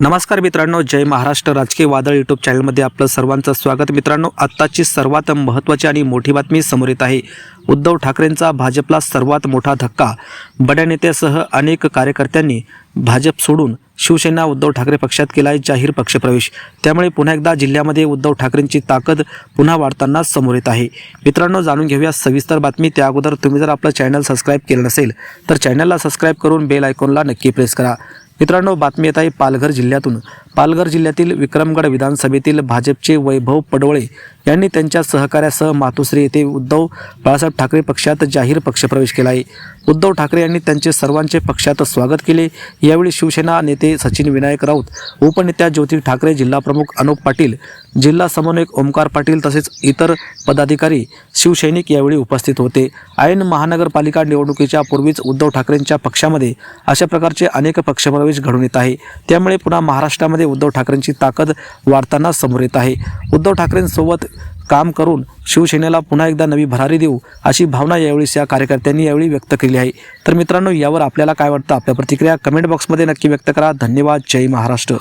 नमस्कार मित्रांनो जय महाराष्ट्र राजकीय वादळ यूट्यूब चॅनलमध्ये आपलं सर्वांचं स्वागत. मित्रांनो आत्ताची सर्वात महत्त्वाची आणि मोठी बातमी समोर येत आहे. उद्धव ठाकरेंचा भाजपला सर्वात मोठा धक्का. बड्या नेत्यासह अनेक कार्यकर्त्यांनी भाजप सोडून शिवसेना उद्धव ठाकरे पक्षात केला आहे जाहीर पक्षप्रवेश. त्यामुळे पुन्हा एकदा जिल्ह्यामध्ये उद्धव ठाकरेंची ताकद पुन्हा वाढताना समोर येत आहे. मित्रांनो जाणून घेऊया सविस्तर बातमी. त्या अगोदर तुम्ही जर आपलं चॅनल सबस्क्राईब केलं नसेल तर चॅनलला सबस्क्राईब करून बेल आयकॉनला नक्की प्रेस करा. मित्रांनो बातमी येत आहे पालघर जिल्ह्यातून. पालघर जिल्ह्यातील विक्रमगड विधानसभेतील भाजपचे वैभव पडवळे यांनी त्यांच्या सहकार्यासह मातोश्री येथे उद्धव बाळासाहेब ठाकरे पक्षात जाहीर पक्षप्रवेश केला आहे. उद्धव ठाकरे यांनी त्यांचे सर्वांचे पक्षात स्वागत केले. यावेळी शिवसेना नेते सचिन विनायक राऊत उपनेत्या ज्योती ठाकरे जिल्हाप्रमुख अनुप पाटील जिल्हा समन्वयक ओमकार पाटील तसेच इतर पदाधिकारी शिवसैनिक यावेळी उपस्थित होते. ऐन महानगरपालिका निवडणुकीच्या पूर्वीच उद्धव ठाकरेंच्या पक्षामध्ये अशा प्रकारचे अनेक पक्षप्रवेश घडून येत आहे. त्यामुळे पुन्हा महाराष्ट्रामध्ये उद्धव ठाकरेंची ताकद वाढताना समोर येत आहे. उद्धव ठाकरेंसोबत काम करून शिवसेनेला पुन्हा एकदा नवी भरारी देऊ अशी भावना यावेळी या कार्यकर्त्यांनी यावेळी व्यक्त केली आहे. तर मित्रांनो यावर आपल्याला काय वाटतं? आपल्या प्रतिक्रिया कमेंट बॉक्समध्ये नक्की व्यक्त करा. धन्यवाद. जय महाराष्ट्र.